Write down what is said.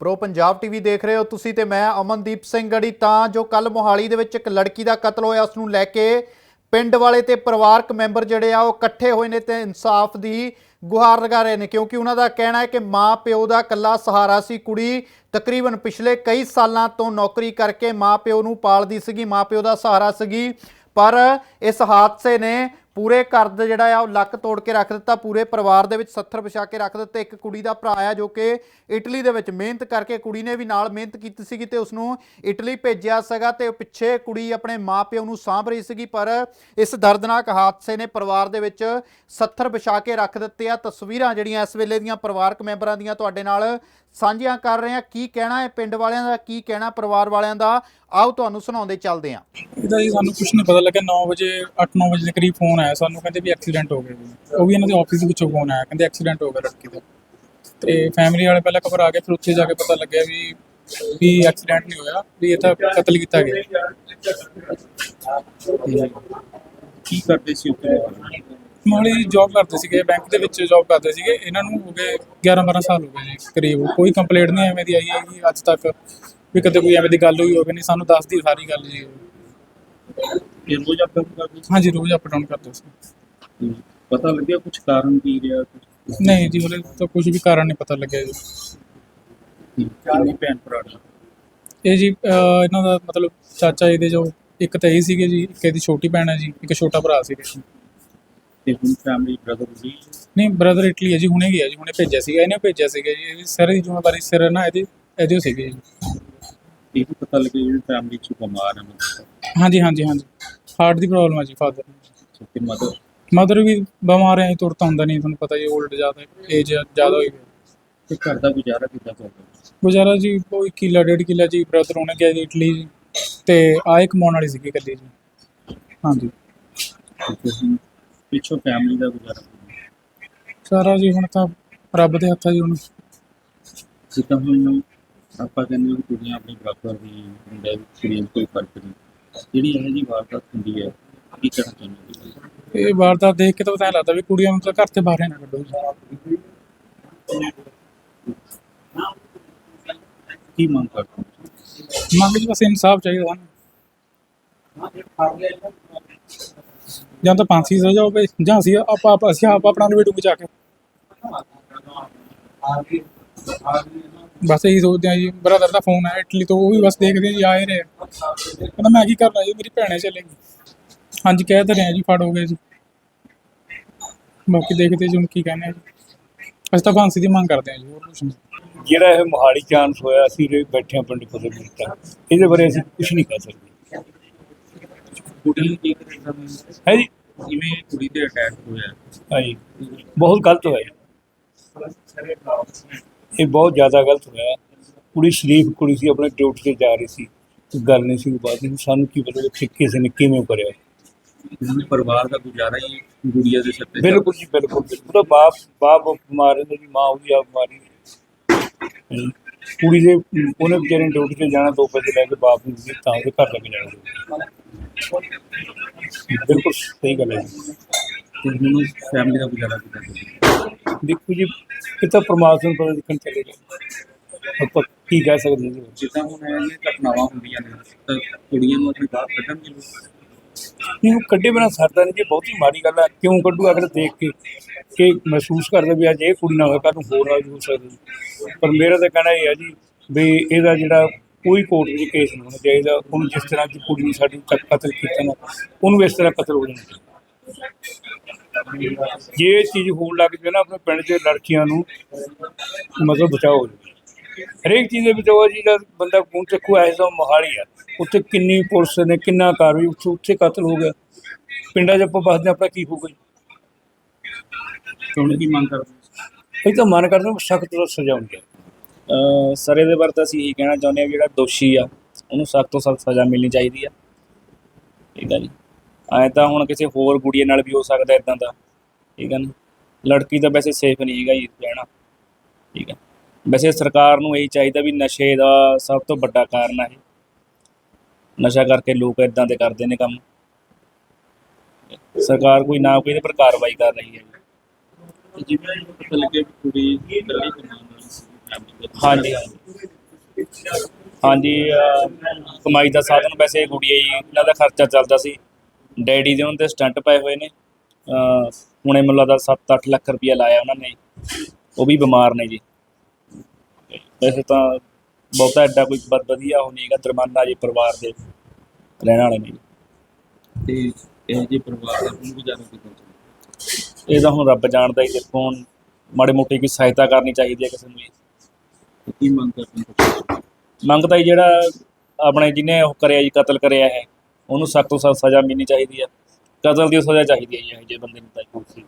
Pro Punjab TV ਦੇਖ ਰਹੇ ਹੋ ਤੁਸੀਂ ਤੇ ਮੈਂ ਅਮਨਦੀਪ ਸਿੰਘ ਗੜੀ, ਤਾਂ ਜੋ ਕੱਲ ਮੋਹਾਲੀ ਦੇ ਵਿੱਚ ਇੱਕ ਲੜਕੀ ਦਾ ਕਤਲ ਹੋਇਆ, ਉਸ ਨੂੰ ਲੈ ਕੇ ਪਿੰਡ ਵਾਲੇ ਤੇ ਪਰਿਵਾਰਕ ਮੈਂਬਰ ਜਿਹੜੇ ਆ, ਉਹ ਇਕੱਠੇ ਹੋਏ ਨੇ ਤੇ ਇਨਸਾਫ ਦੀ ਗੁਹਾਰ ਲਗਾ ਰਹੇ ਨੇ, ਕਿਉਂਕਿ ਉਹਨਾਂ ਦਾ ਕਹਿਣਾ ਹੈ ਕਿ ਮਾਂ ਪਿਓ ਦਾ ਕੱਲਾ ਸਹਾਰਾ ਸੀ। ਕੁੜੀ ਤਕਰੀਬਨ ਪਿਛਲੇ ਕਈ ਸਾਲਾਂ ਤੋਂ ਨੌਕਰੀ ਕਰਕੇ ਮਾਂ ਪਿਓ ਨੂੰ ਪਾਲਦੀ ਸੀਗੀ, ਮਾਂ ਪਿਓ ਦਾ ਸਹਾਰਾ ਸੀਗੀ, ਪਰ ਇਸ ਹਾਦਸੇ ਨੇ ਪੂਰੇ ਘਰ ਦਾ ਜਿਹੜਾ ਆ ਉਹ ਲੱਕ ਤੋੜ ਕੇ ਰੱਖ ਦਿੱਤਾ, ਪੂਰੇ ਪਰਿਵਾਰ ਦੇ ਵਿੱਚ ਸੱਥਰ ਵਿਛਾ ਕੇ ਰੱਖ ਦਿੱਤੇ। ਇੱਕ ਕੁੜੀ ਦਾ ਭਰਾ ਆ ਜੋ ਕਿ ਇਟਲੀ ਦੇ ਵਿੱਚ ਮਿਹਨਤ ਕਰਕੇ ਕੁੜੀ ਨੇ ਵੀ ਨਾਲ ਮਿਹਨਤ ਕੀਤੀ ਸੀਗੀ ਤੇ ਉਸ ਨੂੰ ਇਟਲੀ ਭੇਜਿਆ ਸੀਗਾ ਤੇ ਪਿੱਛੇ ਕੁੜੀ ਆਪਣੇ ਮਾਪਿਓ ਨੂੰ ਸਾਂਭ ਰਹੀ ਸੀਗੀ, ਪਰ ਇਸ ਦਰਦਨਾਕ ਹਾਦਸੇ ਨੇ ਪਰਿਵਾਰ ਦੇ ਵਿੱਚ ਸੱਥਰ ਵਿਛਾ ਕੇ ਰੱਖ ਦਿੱਤੇ ਆ। ਤਸਵੀਰਾਂ ਜਿਹੜੀਆਂ ਇਸ ਵੇਲੇ ਦੀਆਂ ਪਰਿਵਾਰਕ ਮੈਂਬਰਾਂ ਦੀਆਂ ਤੁਹਾਡੇ ਨਾਲ ਸਾਂਝੀਆਂ ਕਰ ਰਹੇ ਆ। ਕੀ ਕਹਿਣਾ ਹੈ ਪਿੰਡ ਵਾਲਿਆਂ ਦਾ, ਕੀ ਕਹਿਣਾ ਪਰਿਵਾਰ ਵਾਲਿਆਂ ਦਾ? ਆਓ ਤੁਹਾਨੂੰ ਸੁਣਾਉਂਦੇ ਚੱਲਦੇ ਆ ਇਹਦਾ ਜੀ ਸਾਨੂੰ ਕੁਝ ਨਹੀਂ ਪਤਾ ਲੱਗਾ 9 ਵਜੇ 8-9 ਵਜੇ ਦੇ ਕਰੀਬ ਫੋਨ ਆਇਆ ਸਾਨੂੰ ਕਹਿੰਦੇ ਵੀ ਐਕਸੀਡੈਂਟ ਹੋ ਗਿਆ ਜੀ। ਉਹ ਵੀ ਇਹਨਾਂ ਦੇ ਆਫਿਸ ਵਿੱਚੋਂ ਫੋਨ ਆਇਆ ਕਹਿੰਦੇ ਐਕਸੀਡੈਂਟ ਹੋ ਗਿਆ ਲੜਕੀ ਦਾ। ਤੇ ਫੈਮਿਲੀ ਵਾਲੇ ਪਹਿਲਾਂ ਘਬਰਾ ਗਏ ਫਿਰ ਉੱਥੇ ਜਾ ਕੇ ਪਤਾ ਲੱਗਿਆ ਵੀ ਵੀ ਐਕਸੀਡੈਂਟ ਨਹੀਂ ਹੋਇਆ ਵੀ ਇਹ ਤਾਂ ਕਤਲ ਕੀਤਾ ਗਿਆ। ਕੀ ਕਰਦੇ ਸੀ ਉੱਥੇ? ਮਾਲੀ ਜੌਬ ਕਰਦੇ ਸੀਗੇ ਬੈਂਕ ਦੇ ਵਿੱਚ ਜੌਬ ਕਰਦੇ ਸੀਗੇ। ਇਹਨਾਂ ਨੂੰ ਹੋ ਗਏ 11-12 ਸਾਲ ਹੋ ਗਏ ਜੀ ਕਰੀਬ। ਕੋਈ ਕੰਪਲੇਂਟ ਨਹੀਂ ਐਵੇਂ ਦੀ ਆਈ ਹੈਗੀ ਅੱਜ ਤੱਕ। ਵੀ ਕਦੇ ਕੋਈ ਐਵੇਂ ਦੀ ਗੱਲ ਹੋਈ ਹੋਵੇ ਨਹੀਂ ਸਾਨੂੰ ਦੱਸਦੀ ਸਾਰੀ ਗੱਲ ਜੀ। ਇਹ ਰੋਜ਼ ਆਪਾਂ ਕਰਦੇ? ਹਾਂਜੀ ਰੋਜ਼ ਅਪ ਡਾਊਨ ਕਰਦੇ ਸੀ। ਸੀ ਪਤਾ ਲੱਗਿਆ ਕੁਝ ਕਾਰਨ ਕੀ ਰਿਹਾ? ਕੁਝ ਨਹੀਂ ਜੀ ਹਲੇ ਤਾਂ ਕੁਝ ਵੀ ਕਾਰਨ ਨਹੀਂ ਪਤਾ ਲੱਗਿਆ ਜੀ। ਕਿੰਨੇ ਭੈਣ ਭਰਾ? ਇਹ ਜੀ ਅਹ ਇਹਨਾਂ ਦਾ ਮਤਲਬ ਚਾਚਾ ਜੀ ਦੇ ਜੋ ਇੱਕ ਤਾਂ ਇਹ ਸੀਗੇ ਜੀ ਇੱਕ ਇਹਦੀ ਛੋਟੀ ਭੈਣ ਹੈ ਜੀ ਇੱਕ ਛੋਟਾ ਭਰਾ ਸੀਗਾ ਜੀ। ਤੇ ਹੁਣ ਫੈਮਿਲੀ ਬ੍ਰਦਰ ਵੀ ਨਹੀਂ ਬ੍ਰਦਰ ਇਟਲੀ ਹੈ ਜੀ ਹੁਣੇ ਗਿਆ ਜੀ ਹੁਣੇ ਭੇਜਿਆ ਸੀਗਾ ਇਹਨੇ ਭੇਜਿਆ ਸੀਗਾ ਜੀ ਇਹਦੀ ਸਾਰੀ ਜ਼ਿੰਮੇਵਾਰੀ ਸਿਰ ਨਾ ਇਹਦੀ ਇਹਦੇ ਸੀਗੇ ਜੀ। ਇਹ ਵੀ ਪਤਾ ਲੱਗਿਆ ਜਿਹੜੀ ਫੈਮਿਲੀ ਚ ਬਿਮਾਰ ਹਨ ਹਾਂਜੀ ਹਾਂਜੀ ਹਾਂਜੀ। ਹਾਰਟ ਦੀ ਪ੍ਰੋਬਲਮ ਹੈ ਜੀ ਫਾਦਰ ਤੇ ਮਦਰ ਮਦਰ ਵੀ ਬਿਮਾਰ ਹੈ ਤੁਰਤਾ ਹੁੰਦਾ ਨਹੀਂ ਤੁਹਾਨੂੰ ਪਤਾ ਹੀ 올ਡ ਜ਼ਿਆਦਾ ਏਜ ਜ਼ਿਆਦਾ ਹੋਈ ਗਈ ਤੇ ਘਰ ਦਾ ਗੁਜ਼ਾਰਾ ਕਿੱਦਾਂ ਕਰਦੇ ਗੁਜ਼ਾਰਾ ਜੀ ਉਹ ਇੱਕ ਕਿੱਲਾ ਡੇਢ ਕਿੱਲਾ ਜੀ ਬ੍ਰਦਰ ਉਹਨੇ ਗਿਆ ਜੀ ਇਟਲੀ ਜੀ ਤੇ ਆਏ ਕਮਾਉਣ ਵਾਲੀ ਸੀਗੀ ਇਕੱਲੀ ਜੀ। ਹਾਂਜੀ। ਤੇ ਹੁਣ ਪਿੱਛੋਂ ਫੈਮਿਲੀ ਦਾ ਗੁਜ਼ਾਰਾ ਕਿੱਦਾਂ? ਸਾਰਾ ਜੀ ਹੁਣ ਤਾਂ ਰੱਬ ਦੇ ਹੱਥਾਂ ਜੀ ਹੁਣ। ਜਿੱਦਾਂ ਹੁਣ ਆਪਾਂ ਕਹਿੰਦੇ ਹਾਂ ਕਿ ਕੁੜੀਆਂ ਆਪਣੇ ਬਰਾਬਰ ਦੀ ਮੁੰਡੇ ਕੁੜੀਆਂ ਕੋਈ ਫ਼ਰਕ ਨਹੀਂ। ਜਿਹੜੀ ਇਹ ਜੀ ਵਾਰਦਾਤ ਹੁੰਦੀ ਹੈ ਕੀ ਕਹਿਣਾ ਚਾਹੁੰਦੇ ਹੋ ਇਹ ਵਾਰਦਾਤ ਦੇਖ ਕੇ ਤਾਂ ਪਤਾ ਲੱਗਦਾ ਵੀ ਕੁੜੀਆਂ ਨੂੰ ਤਾਂ ਘਰ ਤੇ ਬਾਹਰ ਹੀ ਨਾ ਕੱਢੋ ਜੀ। ਕੀ ਮੰਗ ਕਰਦੇ ਹੋ? ਮੰਗ ਜੀ ਬਸ ਇਨਸਾਫ ਚਾਹੀਦਾ ਸਾਨੂੰ। ਜਾਂ ਤਾਂ ਫਾਂਸੀ ਸਜ਼ਾ ਹੋਵੇ ਜਾਂ ਅਸੀਂ ਆਪਾਂ ਆਪ ਅਸੀਂ ਆਪ ਆਪਣਾ ਨੂੰ ਵੇਟੂਗੇ ਜਾ ਕੇ। ਬਸ ਇਹੀ ਸੋਚਦੇ ਆ ਜੀ ਬ੍ਰਦਰ ਦਾ ਫੋਨ ਆਇਆ ਇਟਲੀ ਤੋਂ ਉਹ ਵੀ ਬਸ ਦੇਖਦੇ ਆ ਜੀ ਆਏ ਰਹੇ ਆ। ਕਹਿੰਦਾ ਮੈਂ ਕੀ ਕਰਨਾ ਜੀ ਮੇਰੀ ਭੈਣੇ ਚਲੇਗੀ। ਹਾਂਜੀ ਕਹਿ ਤਾਂ ਰਹੇ ਜੀ ਫੜ ਹੋ ਗਏ ਜੀ। ਬਾਕੀ ਦੇਖਦੇ ਜੀ ਹੁਣ ਕੀ ਕਹਿੰਦੇ ਆ ਜੀ। ਅਸੀਂ ਤਾਂ ਫਾਂਸੀ ਦੀ ਮੰਗ ਕਰਦੇ ਆ ਜੀ ਹੋਰ ਕੁਛ ਨਹੀਂ। ਜਿਹੜਾ ਇਹ ਮੋਹਾਲੀ ਚਾਂਸ ਹੋਇਆ ਅਸੀਂ ਰੇ ਬੈਠੇ ਹਾਂ ਪਿੰਡ ਕੀਤਾ ਇਹਦੇ ਬਾਰੇ ਅਸੀਂ ਕੁਝ ਨਹੀਂ ਕਹਿ ਸਕਦੇ। ਕੁੜੀ ਨੂੰ ਕੀ ਕਰੇਗਾ ਹੈ ਜੀ? ਜਿਵੇਂ ਕੁੜੀ ਤੇ ਅਟੈਕ ਹੋਇਆ? ਹਾਂਜੀ। ਬਹੁਤ ਗਲਤ ਹੋਇਆ ਇਹ ਬਹੁਤ ਜ਼ਿਆਦਾ ਗਲਤ ਹੋਇਆ ਕੁੜੀ ਸ਼ਰੀਫ ਕੁੜੀ ਸੀ ਆਪਣੇ ਡਿਊਟੀ ਤੇ ਜਾ ਰਹੀ ਸੀ। ਕੋਈ ਗੱਲ ਨਹੀਂ ਸੀ ਬਾਤ ਨਹੀਂ। ਸਾਨੂੰ ਕੀ ਪਤਾ ਕਿ ਕਿਸੇ ਨੇ ਕਿਵੇਂ ਕਰਿਆ। ਹੁਣ ਪਰਿਵਾਰ ਦਾ ਗੁਜ਼ਾਰਾ ਹੀ ਗੁੜੀਆ ਦੇ ਸਿਰ ਤੇ ਬਿਲਕੁਲ ਜੀ ਬਿਲਕੁਲ। ਉਹਦਾ ਬਾਪ ਬਾਪ ਬਿਮਾਰ ਰਹਿੰਦਾ ਜੀ ਮਾਂ ਉਹਦੀ ਆਪ ਬਿਮਾਰੀ ਹੈ। ਕੁੜੀ ਦੇ ਉਹਨੇ ਵਿਚਾਰੇ ਨੇ ਡਿਊਟੀ ਤੇ ਜਾਣਾ ਦੋ ਪੈਸੇ ਲੈ ਕੇ ਬਾਪ ਨੂੰ ਦਿੱਤੇ ਤਾਂ ਉਹਦੇ ਘਰ ਲੱਗ ਜਾਣਾ। ਬਿਲਕੁਲ ਸਹੀ ਗੱਲ ਹੈ ਜੀ। ਤੇ ਫੈਮਿਲੀ ਦਾ ਗੁਜ਼ਾਰਾ ਕਿੱਦਾਂ ਦੇਖੋ ਜੀ ਇਹ ਤਾਂ ਪਰਮਾਤਮਾ ਨੂੰ ਪਤਾ ਲਿਖਣ ਚੱਲੇਗਾ ਆਪਾਂ ਕੀ ਕਹਿ ਸਕਦੇ ਹਾਂ ਜੀ। ਜਿੱਦਾਂ ਹੁਣ ਇਹ ਘਟਨਾਵਾਂ ਹੁੰਦੀਆਂ ਨੇ ਤਾਂ ਕੁੜੀਆਂ ਨੂੰ ਆਪਣੇ ਬਾਹਰ ਕੱਢਣਗੇ ਲੋਕ। ਇਹਨੂੰ ਕੱਢੇ ਬਿਨਾ ਸਰਦਾ ਨਹੀਂ ਜੀ ਬਹੁਤੀ ਮਾੜੀ ਗੱਲ ਹੈ ਕਿਉਂ ਕੱਢੂ? ਅਗਰ ਦੇਖ ਕੇ ਕਿ ਮਹਿਸੂਸ ਕਰਦਾ ਵੀ ਅੱਜ ਇਹ ਕੁੜੀ ਨਾਲ ਹੋਇਆ ਕੱਲ ਨੂੰ ਹੋਰ ਨਾਲ ਹੋ ਸਕਦਾ? ਪਰ ਮੇਰਾ ਤਾਂ ਕਹਿਣਾ ਇਹ ਹੈ ਜੀ ਵੀ ਇਹਦਾ ਜਿਹੜਾ ਕੋਈ ਕੋਰਟ ਵਿੱਚ ਕੇਸ ਨਹੀਂ ਹੋਣਾ ਚਾਹੀਦਾ। ਉਹਨੂੰ ਜਿਸ ਤਰ੍ਹਾਂ ਦੀ ਕੁੜੀ ਨੇ ਸਾਡੀ ਕਤਲ ਕੀਤਾ ਨਾ ਉਹਨੂੰ ਇਸ ਤਰ੍ਹਾਂ ਕਤਲ ਹੋ ਜਾਣਾ ਚਾਹੀਦਾ। ਜੇ ਇਹ ਚੀਜ਼ ਹੋਣ ਲੱਗ ਜਾਵੇ ਨਾ ਆਪਣੇ ਪਿੰਡ ਦੇ ਲੜਕੀਆਂ ਨੂੰ ਮਤਲਬ ਬਚਾਓ। ਹਰੇਕ ਚੀਜ਼ ਦੇ ਬਚਾਓ ਜੀ ਦਾ ਬੰਦਾ ਖੂਨ ਚੱਕੂ ਐਸਾ ਮੋਹਾਲੀ ਆ। ਉੱਥੇ ਕਿੰਨੀ ਪੁਲਿਸ ਨੇ ਕਿੰਨਾ ਕਾਰਵਾਈ ਉੱਥੇ ਉੱਥੇ ਕਤਲ ਹੋ ਗਿਆ। ਪਿੰਡਾਂ 'ਚ ਆਪਾਂ ਬਸਦੇ ਆਪਣਾ ਕੀ ਹੋਊਗਾ ਹੁਣ ਕੀ ਮੰਗ ਕਰਦੇ? ਇਹ ਤਾਂ ਮਨ ਕਰਦਾ ਸਖਤ ਤੋਂ ਸਜ਼ਾ ਅਹ ਸਰ ਇਹਦੇ ਬਾਰੇ ਤਾਂ ਅਸੀਂ ਇਹੀ ਕਹਿਣਾ ਚਾਹੁੰਦੇ ਵੀ ਜਿਹੜਾ ਦੋਸ਼ੀ ਆ ਉਹਨੂੰ ਸਖਤ ਤੋਂ ਸਖਤ ਸਜ਼ਾ ਮਿਲਣੀ ਚਾਹੀਦੀ ਆ। ਠੀਕ ਆ ਜੀ। ਐਂ ਤਾਂ ਹੁਣ ਕਿਸੇ ਹੋਰ ਗੁੜੀਏ ਨਾਲ ਵੀ ਹੋ ਸਕਦਾ ਇਦਾਂ ਦਾ। ਠੀਕ ਆ ਨਾ? ਲੜਕੀ ਤਾਂ ਵੈਸੇ ਸੇਫ ਨਹੀਂ ਹੈਗਾ ਜੀ ਰਹਿਣਾ। ਠੀਕ ਆ। ਵੈਸੇ ਸਰਕਾਰ ਨੂੰ ਇਹੀ ਚਾਹੀਦਾ ਵੀ ਨਸ਼ੇ ਦਾ ਸਭ ਤੋਂ ਵੱਡਾ ਕਾਰਨ ਇਹ। ਨਸ਼ਾ ਕਰਕੇ ਲੋਕ ਇਦਾਂ ਦੇ ਕਰਦੇ ਨੇ ਕੰਮ। ਸਰਕਾਰ ਕੋਈ ਨਾ ਕੋਈ ਇਹਦੇ ਪਰ ਕਾਰਵਾਈ ਕਰ ਰਹੀ ਹੈ ਜਿਵੇਂ ਪਤਾ ਲੱਗਿਆ ਕੁੜੀ ਇਕੱਲੀ ਹਾਂਜੀ ਹਾਂਜੀ। ਕਮਾਈ ਦਾ ਸਾਧਨ ਵੈਸੇ ਗੁੜੀਆ ਜੀ ਇਹਨਾਂ ਦਾ ਖਰਚਾ ਚੱਲਦਾ ਸੀ। ਡੈਡੀ ਦੇ ਉਹਨਾਂ ਦੇ ਸਟੰਟ ਪਏ ਹੋਏ ਨੇ। ਹੁਣੇ ਮੈਨੂੰ ਲੱਗਦਾ 7-8 ਲੱਖ ਰੁਪਇਆ ਲਾਇਆ ਉਹਨਾਂ ਨੇ। ਉਹ ਵੀ ਬਿਮਾਰ ਨੇ ਜੀ। ਵੈਸੇ ਤਾਂ ਬਹੁਤਾ ਐਡਾ ਕੋਈ ਵ- ਵਧੀਆ ਉਹ ਨਹੀਂ ਹੈਗਾ ਦਰਮਾਨਾ ਜੀ ਪਰਿਵਾਰ ਦੇ ਰਹਿਣ ਵਾਲੇ ਨੇ। ਤੇ ਇਹ ਜੇ ਪਰਿਵਾਰ ਦਾ ਹੁਣ ਗੁਜ਼ਾਰਾ ਕਿਦਾਂ ਚੱਲਦਾ ਇਹ ਤਾਂ ਹੁਣ ਰੱਬ ਜਾਣਦਾ ਹੀ ਦੇਖੋ ਹੁਣ ਮਾੜੇ ਮੋਟੇ ਕੋਈ ਸਹਾਇਤਾ ਕਰਨੀ ਚਾਹੀਦੀ ਹੈ ਕਿਸੇ ਨੂੰ ਜੀ। ਤੇ ਕੀ ਮੰਗ ਕਰਦੇ ਹੋ? ਤੁਸੀਂ? ਮੰਗਤਾ ਹੀ ਜਿਹੜਾ ਆਪਣੇ ਜਿਹਨੇ ਉਹ ਕਰਿਆ ਜੀ ਕਤਲ ਕਰਿਆ ਹੈ ਉਹਨੂੰ ਸਖਤ ਤੋਂ ਸਖਤ ਸਜ਼ਾ ਮਿਲਣੀ ਚਾਹੀਦੀ ਹੈ ਕਤਲ ਦੀ ਸਜ਼ਾ ਚਾਹੀਦੀ ਹੈ ਜੀ, ਇਹੋ ਜਿਹੇ ਬੰਦੇ ਨੂੰ ਤਾਂ ਜੀ।